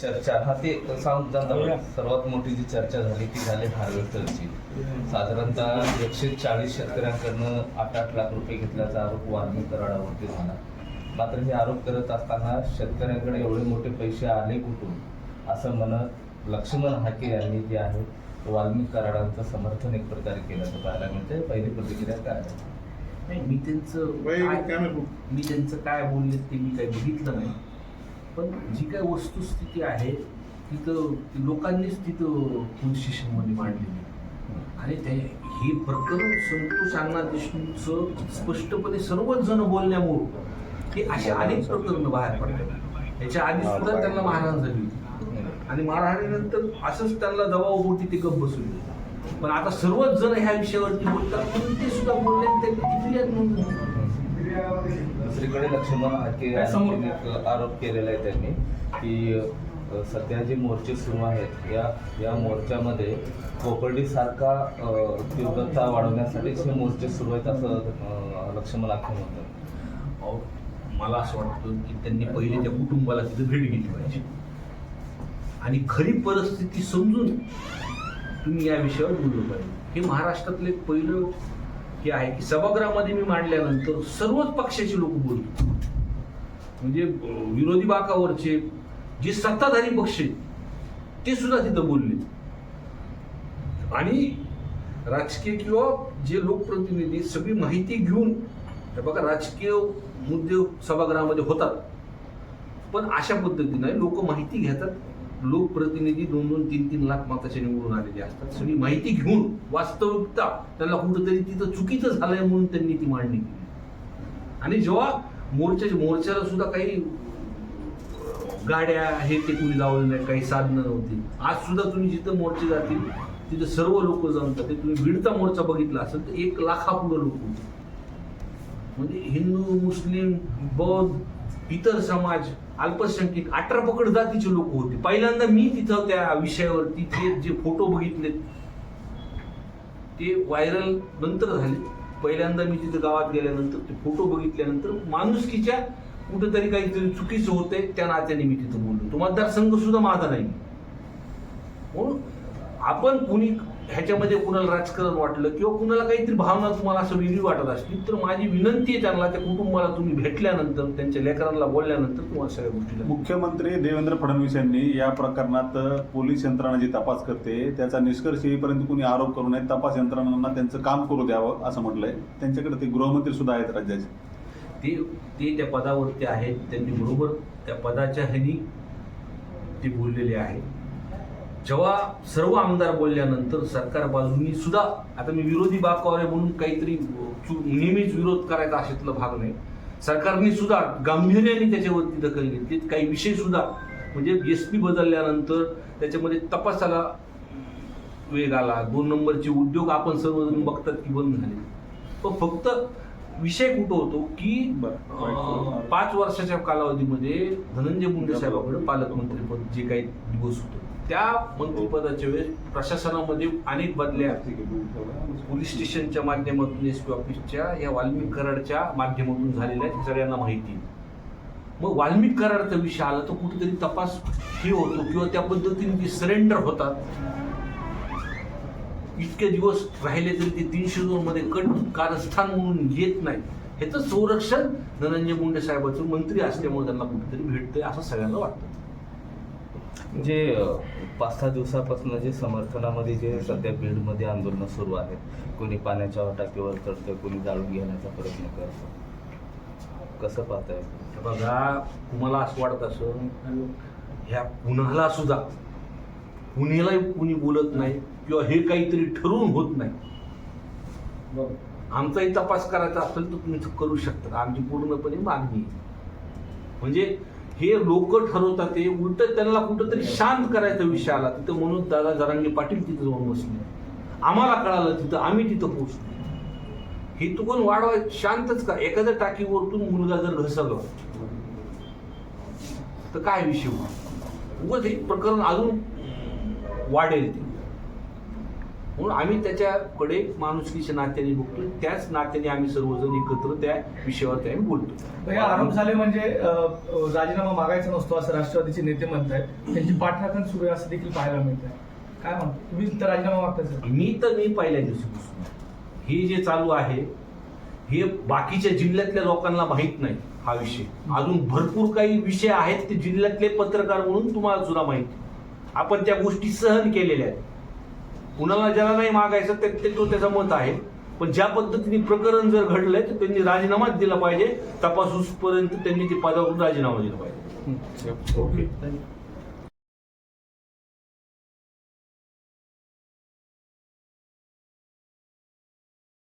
चर्चा. हा ते सांग जाता सर्वात मोठी जी चर्चा झाली ती झाली हार्वेस्टरची साधारणतः एकशे चाळीस शेतकऱ्यांकडनं आठ आठ लाख रुपये घेतल्याचा आरोप वाल्मी कराडावरती झाला. मात्र हे आरोप करत असताना शेतकऱ्यांकडे एवढे मोठे पैसे आले कुठून? असं म्हणत लक्ष्मण हाके यांनी जे आहे वाल्मी कराडांचं समर्थन एक प्रकारे केल्याचं पाहायला मिळतंय. पहिली प्रतिक्रिया काय आहे? नाही मी त्यांचं. मी त्यांचं काय बोलले ते मी काही बघितलं नाही. पण जी काय वस्तुस्थिती आहे तिथं ती लोकांनीच तिथं पोलीस स्टेशनमध्ये मांडलेली आणि ते हे प्रकरण संतोष अण्णा देशमुखचं स्पष्टपणे सर्वच जण बोलल्यामुळं हे असे अनेक प्रकरण बाहेर पडतात याच्या आधी सुद्धा त्यांना मारहाण झाली होती. आणि मारहाणीनंतर असंच त्यांना दबावपोटी ते गप्प बसवले पण आता सर्वच जण ह्या विषयावरती बोलतात म्हणून ते सुद्धा बोलले आणि त्यांनी नोंदवली दुसरीकडे लक्ष्मण हाके आरोप केलेला आहे त्यांनी की सध्या जे मोर्चे सुरू आहेत. या या मोर्चामध्ये कोपर्डीसारखा तीव्रता वाढवण्यासाठीच हे मोर्चे सुरू आहेत असं लक्ष्मण हाके म्हणतात. मला असं वाटतं की त्यांनी पहिले त्या कुटुंबाला तिथे भेट घेतली पाहिजे. आणि खरी परिस्थिती समजून तुम्ही या विषयावर बोललं पाहिजे हे महाराष्ट्रातले पहिलं हे आहे की सभागृहामध्ये मी मांडल्यानंतर सर्वच पक्षाचे लोक बोलतो म्हणजे विरोधी बाकावरचे जे सत्ताधारी पक्ष आहेत ते सुद्धा तिथं बोलले. आणि राजकीय किंवा जे लोकप्रतिनिधी सगळी माहिती घेऊन हे बघा राजकीय मुद्दे सभागृहामध्ये होतात. पण अशा पद्धतीने लोक माहिती घेतात. लोकप्रतिनिधी दोन दोन तीन तीन लाख मताचे निवडून आलेले असतात. सगळी माहिती घेऊन वास्तविकता त्याला कुठंतरी तिथं चुकीचं झालंय म्हणून त्यांनी ती मांडणी केली. आणि जेव्हा मोर्चा मोर्चाला सुद्धा काही गाड्या हे ते कुणी लावले नाही काही साधनं नव्हती. आज सुद्धा तुम्ही जिथं मोर्चे जातील तिथं सर्व लोक जमतात. ते तुम्ही भिडता मोर्चा बघितला असेल तर एक लाखापुढं लोक होते म्हणजे हिंदू मुस्लिम बौद्ध इतर समाज अल्पसंख्यक अठरा पकड जातीचे लोक होते. पहिल्यांदा मी तिथं त्या विषयावरती ते जे फोटो बघितले ते व्हायरल नंतर झाले. पहिल्यांदा मी तिथं गावात गेल्यानंतर ते फोटो बघितल्यानंतर माणुसकीच्या कुठेतरी काहीतरी चुकीचं होतंय त्या नात्याने मी तिथं बोललो. तो मतदारसंघ सुद्धा माझा नाही. म्हणून आपण कुणी ह्याच्यामध्ये कुणाला राजकारण वाटलं किंवा कुणाला काहीतरी भावना तुम्हाला असं वेगळी वाटत असतील तर माझी विनंती आहे त्यांना त्या कुटुंबाला तुम्ही भेटल्यानंतर त्यांच्या लेकरांना बोलल्यानंतर तुम्हाला सगळ्या गोष्टी मुख्यमंत्री देवेंद्र फडणवीस यांनी या प्रकरणात पोलीस यंत्रणा जी तपास करते. त्याचा निष्कर्ष येईपर्यंत कुणी आरोप करू नये. तपास यंत्रणांना त्यांचं काम करू द्यावं असं म्हटलंय. त्यांच्याकडे ते गृहमंत्री सुद्धा आहेत राज्याचे. ते ते त्या पदावरती आहेत. त्यांनी बरोबर त्या पदाच्या ह्यानी ते बोललेले आहेत. जेव्हा सर्व आमदार बोलल्यानंतर सरकार बाजूनी सुद्धा आता मी विरोधी बाकावर आहे म्हणून काहीतरी नेहमीच विरोध करायचा अशातला भाग नाही. सरकारने सुद्धा गांभीर्याने त्याच्यावरती दखल घेतली. काही विषय सुद्धा म्हणजे एस पी बदलल्यानंतर त्याच्यामध्ये तपासाला वेग आला. दोन नंबरचे उद्योग आपण सर्वजण बघतात की बंद झाले. पण फक्त विषय कुठं होतो की. अं, पाच वर्षाच्या कालावधीमध्ये धनंजय मुंडे साहेबांकडे पालकमंत्रीपद जे काही दिवस होतं त्या मंत्रिपदाच्या वेळेस प्रशासनामध्ये अनेक बदल्या पोलीस स्टेशनच्या माध्यमातून एस पी ऑफिसच्या या वाल्मिक कराडच्या माध्यमातून झालेल्या आहेत हे सगळ्यांना माहिती आहे. मग वाल्मिक कराडचा विषय आला तर कुठेतरी तपास हे होतो किंवा त्या पद्धतीने ते सरेंडर होतात इतके दिवस राहिले तरी ते तीनशे दोन मध्ये कट कारस्थान म्हणून येत नाही. ह्याचं संरक्षण धनंजय मुंडे साहेबाचं मंत्री असल्यामुळे त्यांना कुठेतरी भेटतंय असं सगळ्यांना वाटतं. जे पाच सहा दिवसापासून जे समर्थनामध्ये जे सध्या बीडमध्ये आंदोलनं सुरू आहेत कोणी पाण्याच्या टाकीवर चढतं कोणी जाळून घेण्याचा प्रयत्न करतं कसं पाहताय? बघा तुम्हाला असं वाटत असं ह्या पुण्याला सुद्धा कुणीलाही कुणी बोलत नाही किंवा हे काहीतरी ठरवून होत नाही. आमचाही तपास करायचा असेल तर तुम्ही करू शकता. आमची पूर्णपणे मागणी म्हणजे हे लोक ठरवतात ते उलट त्यांना कुठंतरी शांत करायचा विषय आला. तिथं म्हणून दादा जरांगे पाटील तिथं जाऊन बसले. आम्हाला कळालं तिथं आम्ही तिथं पोहोचलो. हे तुकून वाढवाय शांतच का? एखाद्या टाकीवरतून मुलगा जर घसरला तर काय विषय होईल उगाच हे प्रकरण अजून वाढेल ते. म्हणून आम्ही त्याच्याकडे माणुसकीच्या नात्याने बघतो त्याच नात्याने आम्ही सर्वजण एकत्र त्या विषयावरती आम्ही बोलतो हे आरोप झाले म्हणजे राजीनामा मागायचा नसतो असं राष्ट्रवादीचे नेते म्हणतायत. त्यांची पाठराखण सुरू आहे असं देखील पाहायला मिळत आहे काय म्हणतो? तुम्ही तर राजीनामा मागताय सर. मी तर मी पहिल्या दिवशीपासून हे जे चालू आहे हे बाकीच्या जिल्ह्यातल्या लोकांना माहीत नाही हा विषय. अजून भरपूर काही विषय आहेत ते जिल्ह्यातले पत्रकार म्हणून तुम्हाला सुद्धा माहिती. आपण त्या गोष्टी सहन केलेल्या आहेत. कुणाला ज्याला नाही मागायचं ते ते- तो त्याचं मत आहे. पण ज्या पद्धतीने प्रकरण जर घडलंय तर त्यांनी राजीनामाच दिला पाहिजे. तपासूसपर्यंत त्यांनी ते पदावरून राजीनामा दिला पाहिजे. ओके.